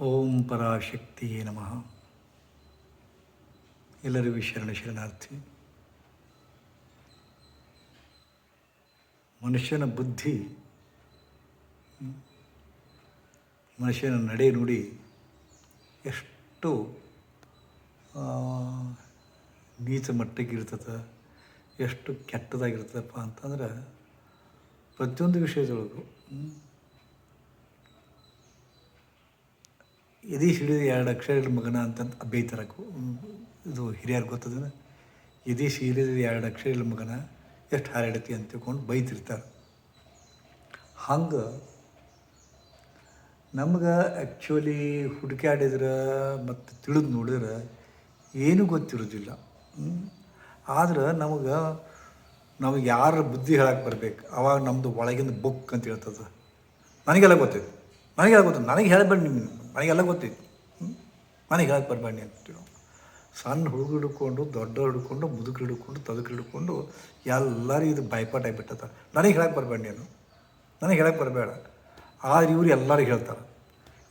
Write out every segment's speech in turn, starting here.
ಓಂ ಪರಾಶಕ್ತಿಯೇ ನಮಃ. ಎಲ್ಲರಿಗೂ ಶರಣ ಶರಣಾರ್ಥಿ. ಮನುಷ್ಯನ ಬುದ್ಧಿ, ಮನುಷ್ಯನ ನಡೆ ನುಡಿ ಎಷ್ಟು ನೀಚ ಮಟ್ಟಿಗೆ ಇರ್ತದೆ ಎಷ್ಟು ಕೆಟ್ಟದಾಗಿರ್ತದಪ್ಪ ಅಂತಂದ್ರೆ ಪ್ರತಿಯೊಂದು ವಿಷಯದೊಳಗೂ ಎದೆ ಹಿಡಿದು ಎರಡು ಅಕ್ಷರ ಇರೋ ಮಗನ ಅಂತ ಬೈತಾರೆ ಕು- ಇದು ಹಿರಿಯರು ಗೊತ್ತದ ಎದೆ ಹಿಡಿದು ಎರಡು ಅಕ್ಷರ ಇಲ್ಲ ಮಗನ ಎಷ್ಟು ಹಾರಾಡತಿ ಅಂತ ತಿಳ್ಕೊಂಡು ಬೈತಿರ್ತಾರೆ. ಹಂಗೆ ನಮ್ಗೆ ಆ್ಯಕ್ಚುಲಿ ಹುಡುಕಾಡಿದ್ರೆ ಮತ್ತು ತಿಳಿದು ನೋಡಿದ್ರೆ ಏನೂ ಗೊತ್ತಿರೋದಿಲ್ಲ. ಆದ್ರೆ ನಮಗೆ ನಮಗೆ ಯಾರ ಬುದ್ಧಿ ಹೇಳಕ್ಕೆ ಬರಬೇಕು, ಅವಾಗ ನಮ್ಮದು ಒಳಗಿಂದ ಬುಕ್ ಅಂತ ಹೇಳ್ತದೆ. ನನಗೆಲ್ಲ ಗೊತ್ತೈತೆ. ನನಗೆಲ್ಲ ಗೊತ್ತಿದೆ ನನಗೆ ಹೇಳಬೇಡಿ ನಿಮ್ಮ ನನಗೆಲ್ಲ ಗೊತ್ತೈತಿ ಹ್ಞೂ ನನಗೆ ಹೇಳಕ್ಕೆ ಬರಬೇಡಿ ಅಂತೀವಿ ಸಣ್ಣ ಹುಡುಗ ಹಿಡ್ಕೊಂಡು ದೊಡ್ಡ ಹಿಡ್ಕೊಂಡು, ಮುದುಕರು ಹಿಡ್ಕೊಂಡು ತದಕ ಹಿಡ್ಕೊಂಡು ಎಲ್ಲರೂ ಇದು ಭಯಪಾಠ ಆಗಿಬಿಟ್ಟದ. ನನಗೆ ಹೇಳಕ್ಕೆ ಬರಬೇಡ ನೀನು. ನನಗೆ ಹೇಳಕ್ಕೆ ಬರಬೇಡ. ಆದ್ರೆ ಇವ್ರು ಎಲ್ಲರಿಗೂ ಹೇಳ್ತಾರೆ.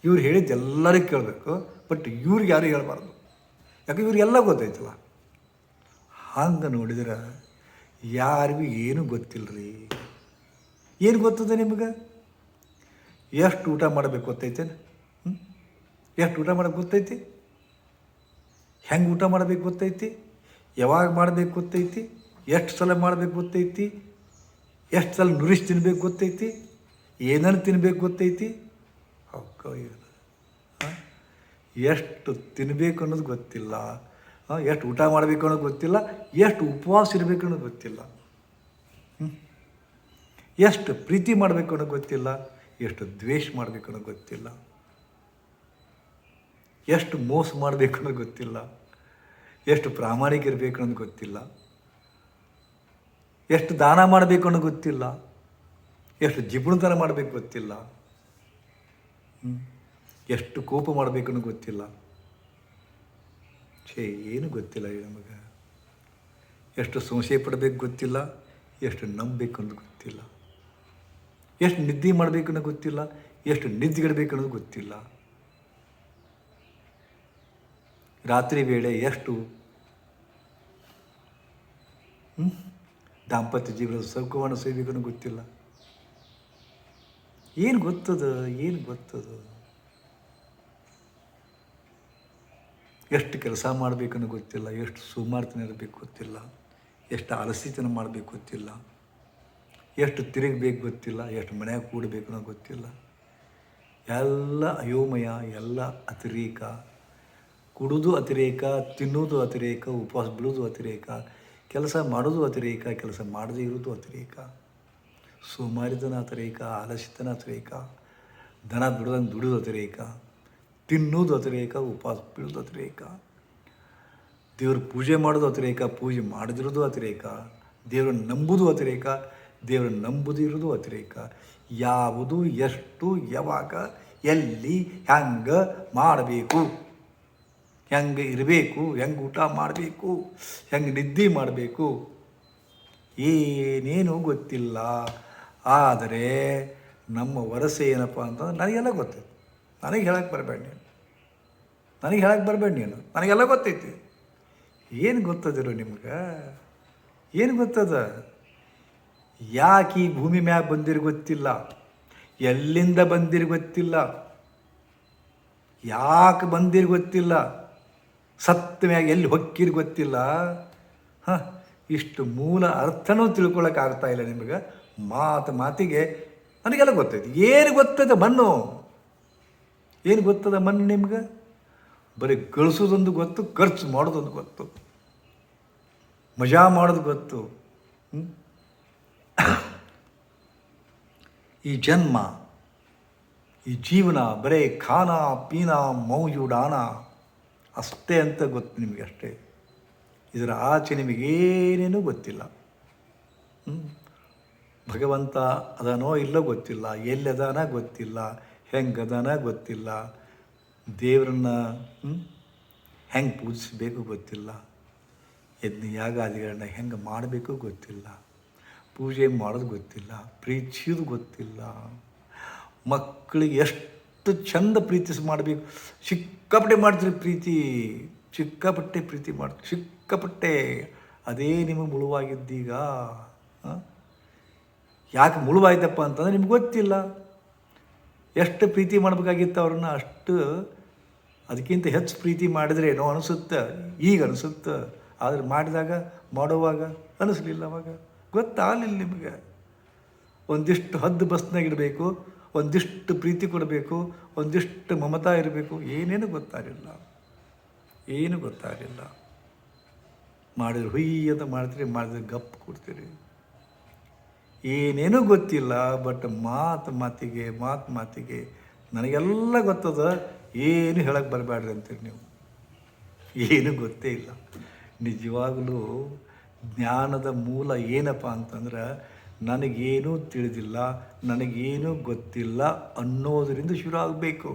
ಇವ್ರು ಹೇಳಿದ್ದು ಎಲ್ಲರಿಗೂ ಕೇಳಬೇಕು, ಬಟ್ ಇವ್ರಿಗೆ ಯಾರು ಹೇಳಬಾರ್ದು. ಯಾಕೆ ಇವ್ರಿಗೆಲ್ಲ ಗೊತ್ತಾಯ್ತಲ್ಲ? ಹಂಗೆ ನೋಡಿದ್ರೆ ಯಾರಿಗೂ ಏನೂ ಗೊತ್ತಿಲ್ಲ ರೀ ಏನು ಗೊತ್ತದೆ ನಿಮಗೆ? ಎಷ್ಟು ಊಟ ಮಾಡಬೇಕು ಗೊತ್ತೈತೇನು ಎಷ್ಟು ಊಟ ಮಾಡೋಕ್ಕೆ ಗೊತ್ತೈತಿ? ಹೆಂಗೆ ಊಟ ಮಾಡಬೇಕು ಗೊತ್ತೈತಿ? ಯಾವಾಗ ಮಾಡಬೇಕು ಗೊತ್ತೈತಿ? ಎಷ್ಟು ಸಲ ಮಾಡಬೇಕು ಗೊತ್ತೈತಿ? ಎಷ್ಟು ಸಲ ನುರಿಸಿ ತಿನ್ಬೇಕು ಗೊತ್ತೈತಿ? ಏನೇನು ತಿನ್ಬೇಕು ಗೊತ್ತೈತಿ? ಎಷ್ಟು ತಿನ್ನಬೇಕು ಅನ್ನೋದು ಗೊತ್ತಿಲ್ಲ. ಎಷ್ಟು ಊಟ ಮಾಡಬೇಕು ಅನ್ನೋದು ಗೊತ್ತಿಲ್ಲ. ಎಷ್ಟು ಉಪವಾಸ ಇರಬೇಕು ಅನ್ನೋದು ಗೊತ್ತಿಲ್ಲ. ಎಷ್ಟು ಪ್ರೀತಿ ಮಾಡಬೇಕು ಅನ್ನೋದು ಗೊತ್ತಿಲ್ಲ. ಎಷ್ಟು ದ್ವೇಷ ಮಾಡಬೇಕು ಅನ್ನೋದು ಗೊತ್ತಿಲ್ಲ. ಎಷ್ಟು ಮೋಸ ಮಾಡಬೇಕು ಅನ್ನೋದು ಗೊತ್ತಿಲ್ಲ. ಎಷ್ಟು ಪ್ರಾಮಾಣಿಕ ಇರಬೇಕು ಅನ್ನೋದು ಗೊತ್ತಿಲ್ಲ. ಎಷ್ಟು ದಾನ ಮಾಡಬೇಕು ಅನ್ನೋದು ಗೊತ್ತಿಲ್ಲ. ಎಷ್ಟು ಜಿಪುಣತನ ಮಾಡಬೇಕು ಗೊತ್ತಿಲ್ಲ? ಎಷ್ಟು ಕೋಪ ಮಾಡಬೇಕು ಅನ್ನೋ ಗೊತ್ತಿಲ್ಲ. ಛೇ, ಏನು ಗೊತ್ತಿಲ್ಲ ಈ ನಮಗೆ. ಎಷ್ಟು ಸಂಶಯ ಪಡಬೇಕು ಗೊತ್ತಿಲ್ಲ. ಎಷ್ಟು ನಂಬಬೇಕು ಅನ್ನೋದು ಗೊತ್ತಿಲ್ಲ. ಎಷ್ಟು ನಿದ್ದೆ ಮಾಡಬೇಕು ಅನ್ನೋದು ಗೊತ್ತಿಲ್ಲ. ಎಷ್ಟು ನಿದ್ದೆಗಿಡಬೇಕು ಅನ್ನೋದು ಗೊತ್ತಿಲ್ಲ. ರಾತ್ರಿ ವೇಳೆ ಎಷ್ಟು? ದಾಂಪತ್ಯ ಜೀವನದ ಸೌಖವನ್ನು ಸೇವಿಗೂ ಗೊತ್ತಿಲ್ಲ. ಏನು ಗೊತ್ತದ ಏನು ಗೊತ್ತದ? ಎಷ್ಟು ಕೆಲಸ ಮಾಡಬೇಕನ್ನೋ ಗೊತ್ತಿಲ್ಲ, ಎಷ್ಟು ಸುಮಾರ್ತನ ಇರಬೇಕು ಗೊತ್ತಿಲ್ಲ, ಎಷ್ಟು ಆಲಸ್ಯತನ ಮಾಡಬೇಕು ಗೊತ್ತಿಲ್ಲ, ಎಷ್ಟು ತಿರುಗಬೇಕು ಗೊತ್ತಿಲ್ಲ, ಎಷ್ಟು ಮನ್ಯಾಗ ಕೂಡಬೇಕು ಅನ್ನೋ ಗೊತ್ತಿಲ್ಲ. ಎಲ್ಲ ಅಯೋಮಯ, ಎಲ್ಲ ಅತಿರೇಕ. ಕುಡುವುದು ಅತಿರೇಕ ತಿನ್ನೋದು ಅತಿರೇಕ ಉಪವಾಸ ಬಿಡೋದು ಅತಿರೇಕ, ಕೆಲಸ ಮಾಡೋದು ಅತಿರೇಕ, ಕೆಲಸ ಮಾಡದೇ ಇರೋದು ಅತಿರೇಕ. ಸೋಮಾರಿತನ ಅತಿರೇಕ, ಆಲಸಿತನ ಅತಿರೇಕ, ದನ ದುಡ್ದಂಗೆ ದುಡಿದು ಅತಿರೇಕ ತಿನ್ನೋದು ಅತಿರೇಕ, ಉಪವಾಸ ಬೀಳೋದು ಅತಿರೇಕ. ದೇವ್ರ ಪೂಜೆ ಮಾಡೋದು ಅತಿರೇಕ, ಪೂಜೆ ಮಾಡದಿರೋದು ಅತಿರೇಕ, ದೇವ್ರನ್ನ ನಂಬುದು ಅತಿರೇಕ, ದೇವ್ರನ್ನ ನಂಬುದಿರೋದು ಅತಿರೇಕ. ಯಾವುದು, ಎಷ್ಟು, ಯಾವಾಗ, ಎಲ್ಲಿ ಹ್ಯಾಂಗ ಮಾಡಬೇಕು? ಹೆಂಗೆ ಇರಬೇಕು, ಹೆಂಗೆ ಊಟ ಮಾಡಬೇಕು, ಹೆಂಗೆ ನಿದ್ದೆ ಮಾಡಬೇಕು, ಏನೇನೂ ಗೊತ್ತಿಲ್ಲ. ಆದರೆ ನಮ್ಮ ವರಸೆ ಏನಪ್ಪ ಅಂತಂದ್ರೆ ನನಗೆಲ್ಲ ಗೊತ್ತೈತಿ. ನನಗೆ ಹೇಳಕ್ಕೆ ಬರಬೇಡ ನೀನು. ನನಗೆ ಹೇಳಕ್ಕೆ ಬರಬೇಡ ನೀನು. ನನಗೆಲ್ಲ ಗೊತ್ತೈತಿ. ಏನು ಗೊತ್ತದಿರು ನಿಮ್ಗೆ? ಏನು ಗೊತ್ತದ? ಯಾಕೆ ಈ ಭೂಮಿ ಮ್ಯಾಗ ಬಂದಿರು ಗೊತ್ತಿಲ್ಲ? ಎಲ್ಲಿಂದ ಬಂದಿರು ಗೊತ್ತಿಲ್ಲ? ಯಾಕೆ ಬಂದಿರು ಗೊತ್ತಿಲ್ಲ? ಸತ್ತ ಮ್ಯಾಗ ಎಲ್ಲಿ ಹೊಕ್ಕಿರ್ ಗೊತ್ತಿಲ್ಲ. ಹಾಂ, ಇಷ್ಟು ಮೂಲ ಅರ್ಥನೂ ತಿಳ್ಕೊಳ್ಳೋಕೆ ಆಗ್ತಾ ಇಲ್ಲ ನಿಮಗೆ. ಮಾತು ಮಾತಿಗೆ ನನಗೆಲ್ಲ ಗೊತ್ತೈತಿ. ಏನು ಗೊತ್ತದೆ ಮಣ್ಣು? ಏನು ಗೊತ್ತದ ಮಣ್ಣು ನಿಮ್ಗೆ? ಬರೀ ಗಳಿಸೋದೊಂದು ಗೊತ್ತು, ಖರ್ಚು ಮಾಡೋದೊಂದು ಗೊತ್ತು. ಮಜಾ ಮಾಡೋದು ಗೊತ್ತು. ಈ ಜನ್ಮ, ಈ ಜೀವನ ಬರೇ ಖಾನ ಪೀನಾ ಮೌಜು ಅಷ್ಟೇ ಅಂತ ಗೊತ್ತು ನಿಮಗೆ ಅಷ್ಟೇ ಇದರ ಆಚೆ ನಿಮಗೇನೇನೂ ಗೊತ್ತಿಲ್ಲ? ಭಗವಂತ ಅದನೋ ಇಲ್ಲೋ ಗೊತ್ತಿಲ್ಲ ಎಲ್ಲದಾನ ಗೊತ್ತಿಲ್ಲ ಹೆಂಗದಾನ ಗೊತ್ತಿಲ್ಲ, ದೇವರನ್ನ ಹೆಂಗೆ ಪೂಜಿಸಬೇಕು ಗೊತ್ತಿಲ್ಲ, ಯಜ್ಞ ಯಾಗಾದಿಗಳನ್ನ ಹೆಂಗೆ ಮಾಡಬೇಕು ಗೊತ್ತಿಲ್ಲ, ಪೂಜೆ ಮಾಡೋದು ಗೊತ್ತಿಲ್ಲ, ಪ್ರೀತಿಸೋದು ಗೊತ್ತಿಲ್ಲ. ಮಕ್ಕಳಿಗೆ ಎಷ್ಟು ಎಷ್ಟು ಚಂದ ಪ್ರೀತಿಸ್ ಮಾಡಬೇಕು. ಸಿಕ್ಕಾಪಟ್ಟೆ ಮಾಡ್ತೀರಿ ಪ್ರೀತಿ, ಸಿಕ್ಕಾಪಟ್ಟೆ ಪ್ರೀತಿ ಮಾಡ್ತೀರಿ ಸಿಕ್ಕಾಪಟ್ಟೆ ಅದೇ ನಿಮಗೆ ಮುಳುವಾಗಿದ್ದೀಗ? ಯಾಕೆ ಮುಳುವಾಯ್ತಪ್ಪ ಅಂತಂದ್ರೆ ನಿಮ್ಗೆ ಗೊತ್ತಿಲ್ಲ. ಎಷ್ಟು ಪ್ರೀತಿ ಮಾಡಬೇಕಾಗಿತ್ತು ಅವ್ರನ್ನ, ಅಷ್ಟು ಅದಕ್ಕಿಂತ ಹೆಚ್ಚು ಪ್ರೀತಿ ಮಾಡಿದ್ರೆ ಏನೋ ಅನಿಸುತ್ತೆ. ಈಗ ಅನಿಸುತ್ತೆ. ಆದರೆ ಮಾಡಿದಾಗ, ಮಾಡುವಾಗ ಅನಿಸ್ಲಿಲ್ಲ ಅವಾಗ. ಗೊತ್ತಾಗಲಿಲ್ಲ ನಿಮಗೆ. ಒಂದಿಷ್ಟು ಹದ್ದು ಬಸ್ನಾಗ ಇಡಬೇಕು. ಒಂದಿಷ್ಟು ಪ್ರೀತಿ ಕೊಡಬೇಕು, ಒಂದಿಷ್ಟು ಮಮತಾ ಇರಬೇಕು, ಏನೇನು ಗೊತ್ತಾಗಿಲ್ಲ ಏನು ಗೊತ್ತಾಗಿಲ್ಲ ಮಾಡಿದ್ರೆ ಹುಯ್ಯಿ ಅಂತ ಮಾಡ್ತೀರಿ, ಮಾಡಿದ್ರೆ ಗಪ್ ಕೊಡ್ತೀರಿ. ಏನೇನೂ ಗೊತ್ತಿಲ್ಲ ಬಟ್ ಮಾತು ಮಾತಿಗೆ ಮಾತು ಮಾತಿಗೆ ನನಗೆಲ್ಲ ಗೊತ್ತದ, ಏನು ಹೇಳಕ್ಕೆ ಬರಬೇಡ್ರಿ ಅಂತೀರಿ ನೀವು. ಏನು ಗೊತ್ತೇ ಇಲ್ಲ. ನಿಜವಾಗಲೂ ಜ್ಞಾನದ ಮೂಲ ಏನಪ್ಪ ಅಂತಂದ್ರೆ ನನಗೇನೂ ತಿಳಿದಿಲ್ಲ, ನನಗೇನು ಗೊತ್ತಿಲ್ಲ ಅನ್ನೋದರಿಂದ ಶುರು ಆಗಬೇಕು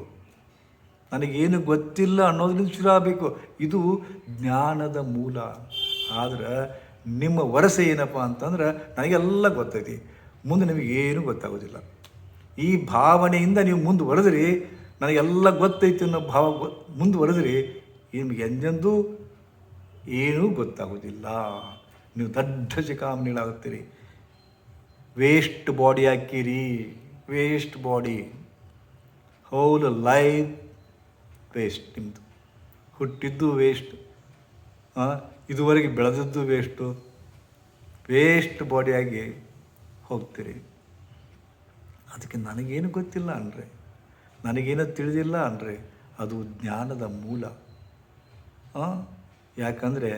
ನನಗೇನು ಗೊತ್ತಿಲ್ಲ ಅನ್ನೋದರಿಂದ ಶುರು ಆಗಬೇಕು ಇದು ಜ್ಞಾನದ ಮೂಲ. ಆದರೆ ನಿಮ್ಮ ವರಸೆ ಏನಪ್ಪ ಅಂತಂದ್ರೆ ನನಗೆಲ್ಲ ಗೊತ್ತೈತಿ. ಮುಂದೆ ನಿಮಗೇನು ಗೊತ್ತಾಗೋದಿಲ್ಲ. ಈ ಭಾವನೆಯಿಂದ ನೀವು ಮುಂದುವರೆದ್ರಿ ನನಗೆಲ್ಲ ಗೊತ್ತೈತಿ ಅನ್ನೋ ಭಾವ ಮುಂದುವರೆದ್ರಿ ನಿಮಗೆ ಎಂದೆಂದೂ ಏನೂ ಗೊತ್ತಾಗೋದಿಲ್ಲ. ನೀವು ದಡ್ಡ ಚಿಕಾಮಣಿಗಳಾಗುತ್ತೀರಿ ವೇಸ್ಟ್ ಬಾಡಿ ಹಾಕಿರಿ. Waste body whole life waste ನಿಮ್ಮದು ಹುಟ್ಟಿದ್ದು ವೇಸ್ಟ್ ಇದುವರೆಗೆ ಬೆಳೆದದ್ದು ವೇಸ್ಟು ವೇಸ್ಟ್ ಬಾಡಿಯಾಗಿ ಹೋಗ್ತೀರಿ. ಅದಕ್ಕೆ ನನಗೇನು ಗೊತ್ತಿಲ್ಲ ಅಂದರೆ ನನಗೇನು ತಿಳಿದಿಲ್ಲ ಅಂದರೆ ಅದು ಜ್ಞಾನದ ಮೂಲ? ಯಾಕಂದರೆ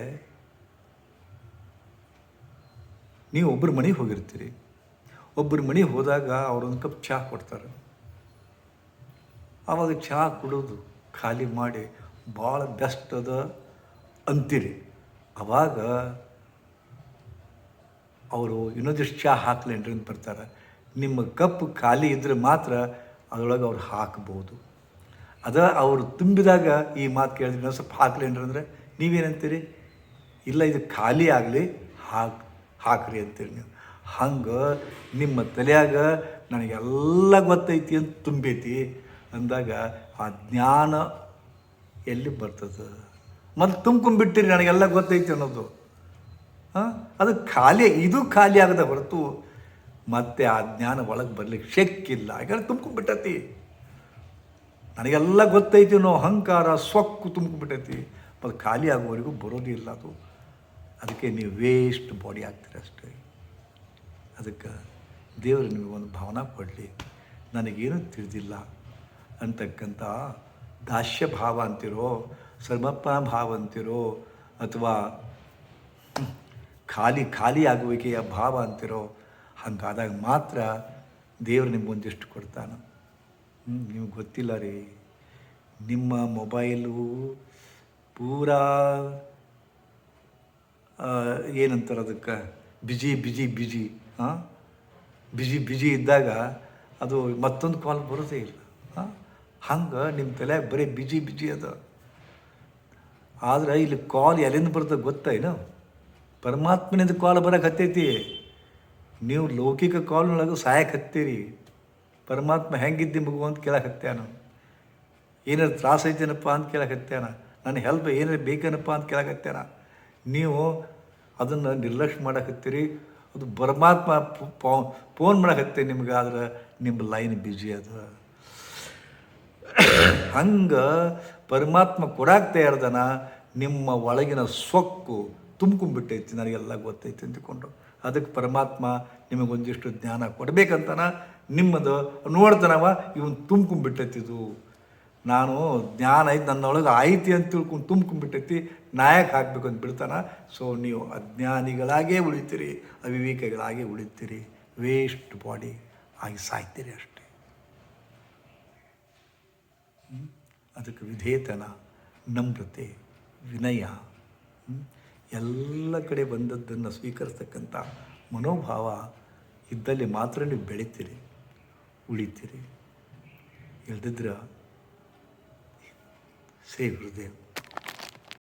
ನೀವು ಒಬ್ಬರು ಮನೆಗೆ ಹೋಗಿರ್ತೀರಿ. ಒಬ್ಬರ ಮನೆಗೆ ಹೋದಾಗ ಅವರೊಂದು ಕಪ್ ಚಹಾ ಕೊಡ್ತಾರೆ. ಆವಾಗ ಚಹಾ ಕುಡಿದು ಖಾಲಿ ಮಾಡಿ ಭಾಳ ಬೆಸ್ಟ್ ಅದ ಅಂತೀರಿ. ಆವಾಗ ಅವರು ಇನ್ನೊಂದಿಷ್ಟು ಚಹಾ ಹಾಕ್ಲೇನ್ರಿ ಅಂತ ಬರ್ತಾರೆ. ನಿಮ್ಮ ಕಪ್ ಖಾಲಿ ಇದ್ದರೆ ಮಾತ್ರ ಅದರೊಳಗೆ ಅವ್ರು ಹಾಕ್ಬೋದು. ಅದ ಅವರು ತುಂಬಿದಾಗ ಈ ಮಾತು ಕೇಳಿದ್ರೆ ಇನ್ನೊಂದು ಸ್ವಲ್ಪ ಹಾಕ್ಲೇನ್ರಿ ಅಂದರೆ ನೀವೇನಂತೀರಿ? ಇಲ್ಲ, ಇದು ಖಾಲಿ ಆಗಲಿ, ಹಾಕ್, ಹಾಕ್ರಿ ಅಂತೀರಿ ನೀವು. ಹಂಗೆ ನಿಮ್ಮ ತಲೆಯಾಗ ನನಗೆಲ್ಲ ಗೊತ್ತೈತಿ ಅಂತ ತುಂಬೈತಿ. ಅಂದಾಗ ಆ ಜ್ಞಾನ ಎಲ್ಲಿ ಬರ್ತದೆ? ಮತ್ತು ತುಂಬ್ಕೊಂಡ್ಬಿಟ್ಟಿರಿ, ನನಗೆಲ್ಲ ಗೊತ್ತೈತಿ ಅನ್ನೋದು. ಹಾಂ? ಅದು ಖಾಲಿ, ಇದು ಖಾಲಿ ಆಗದ ಹೊರತು ಮತ್ತೆ ಆ ಜ್ಞಾನ ಒಳಗೆ ಬರ್ಲಿಕ್ಕೆ ಶಕ್ಕಿಲ್ಲ. ಯಾಕಂದ್ರೆ ತುಂಬ್ಕೊಂಡ್ಬಿಟ್ಟತಿ. ನನಗೆಲ್ಲ ಗೊತ್ತೈತಿ ಅನ್ನೋ ಅಹಂಕಾರ, ಸೊಕ್ಕು ತುಂಬ್ಕೊಂಡ್ಬಿಟ್ಟೈತಿ. ಮತ್ತು ಖಾಲಿ ಆಗುವವರೆಗೂ ಬರೋದಿಲ್ಲ ಅದು. ಅದಕ್ಕೆ ನೀವು ವೇಸ್ಟ್ ಬಾಡಿ ಆಗ್ತೀರಿ ಅಷ್ಟೇ. ಅದಕ್ಕೆ ದೇವರು ನಿಮಗೆ ಒಂದು ಭಾವನಾ ಕೊಡಲಿ. ನನಗೇನು ತಿಳಿದಿಲ್ಲ. ಅಂತಕ್ಕಂಥ ದಾಸ್ಯ ಭಾವ ಅಂತಿರೋ ಸರ್ಮಪ್ಪನ ಭಾವ ಅಂತಿರೋ, ಅಥವಾ ಖಾಲಿ ಖಾಲಿ ಆಗುವಿಕೆಯ ಭಾವ ಅಂತಿರೋ, ಹಂಗಾದಾಗ ಮಾತ್ರ ದೇವರು ನಿಮಗೊಂದಿಷ್ಟು ಕೊಡ್ತಾನೆ. ನಿಮ್ಗೆ ಗೊತ್ತಿಲ್ಲ ರೀ. ನಿಮ್ಮ ಮೊಬೈಲು ಪೂರಾ ಏನಂತಾರೆ ಅದಕ್ಕೆ? Busy busy busy. Busy busy ಇದ್ದಾಗ ಅದು ಮತ್ತೊಂದು ಕಾಲ್ ಬರೋದೇ ಇಲ್ಲ. ಹಂಗೆ ನಿಮ್ಮ ತಲೆ ಬರೀ ಬಿಜಿ ಬಿಜಿ ಅದ. ಆದ್ರೆ ಇಲ್ಲಿ ಕಾಲ್ ಎಲ್ಲಿಂದ ಬರ್ತದೆ ಗೊತ್ತೇನು ಪರಮಾತ್ಮನಿಂದ ಕಾಲ್ ಬರೋಕೆ ನೀವು ಲೌಕಿಕ ಕಾಲ್ನೊಳಗೆ ಸಹಾಯಕ್ಕೆ ಹತ್ತೀರಿ. ಪರಮಾತ್ಮ ಹೆಂಗಿದ್ದಿ ಮಗು ಅಂತ ಕೇಳಕ್ಕೆ ಹತ್ಯಾನ? ಏನಾರು ತ್ರಾಸ ಐತೇನಪ್ಪ ಅಂತ ಕೇಳಕ್ಕೆ ನನ್ನ ಹೆಲ್ಪ್ ಏನಾರು ಬೇಕೇನಪ್ಪ ಅಂತ ಕೇಳಕ್ಕೆ ನೀವು ಅದನ್ನು ನಿರ್ಲಕ್ಷ್ಯ ಮಾಡಕತ್ತೀರಿ ಅದು ಪರಮಾತ್ಮ ಫೋನ್ ಮಾಡಕತ್ತೆ ನಿಮ್ಗೆ, ಆದ್ರೆ ನಿಮ್ಮ ಲೈನ್ ಬ್ಯುಸಿ ಅದ. ಹಂಗೆ ಪರಮಾತ್ಮ ಕೊಡಾಕ್ ತಯಾರ್ದನ ನಿಮ್ಮ ಒಳಗಿನ ಸೊಕ್ಕು ತುಂಬ್ಕೊಂಡ್ಬಿಟ್ಟೈತಿ ನನಗೆಲ್ಲ ಗೊತ್ತೈತಿ ಅಂದ್ಕೊಂಡು. ಅದಕ್ಕೆ ಪರಮಾತ್ಮ ನಿಮಗೊಂದಿಷ್ಟು ಜ್ಞಾನ ಕೊಡಬೇಕಂತನ ನಿಮ್ಮದು ನೋಡ್ತಾನವ ಇವನು ತುಂಬ್ಕೊಂಡ್ಬಿಟ್ಟೈತಿದು ನಾನು ಜ್ಞಾನ ಐತಿ ನನ್ನೊಳಗೆ ಆಯ್ತಿ ಅಂತ ತಿಳ್ಕೊಂಡು ತುಂಬ್ಕೊಂಡ್ಬಿಟ್ಟೈತಿ. ನಾಯಕ ಹಾಕಬೇಕು ಅಂತ ಬಿಡ್ತಾನ. ಸೊ ನೀವು ಅಜ್ಞಾನಿಗಳಾಗೇ ಉಳಿತೀರಿ, ಅವಿವೇಕಗಳಾಗೇ ಉಳಿತೀರಿ. ವೇಸ್ಟ್ ಬಾಡಿ ಆಗಿ ಸಾಯ್ತೀರಿ ಅಷ್ಟೇ. ಅದಕ್ಕೆ ವಿಧೇತನ, ನಮ್ರತೆ, ವಿನಯ ಎಲ್ಲ ಕಡೆ ಬಂದದ್ದನ್ನು ಸ್ವೀಕರಿಸ್ತಕ್ಕಂಥ ಮನೋಭಾವ ಇದ್ದಲ್ಲಿ ಮಾತ್ರ ನೀವು ಬೆಳಿತೀರಿ, ಉಳಿತೀರಿ. ಇಲ್ದಿದ್ರೆ ಸೇವ್ ಹೃದಯ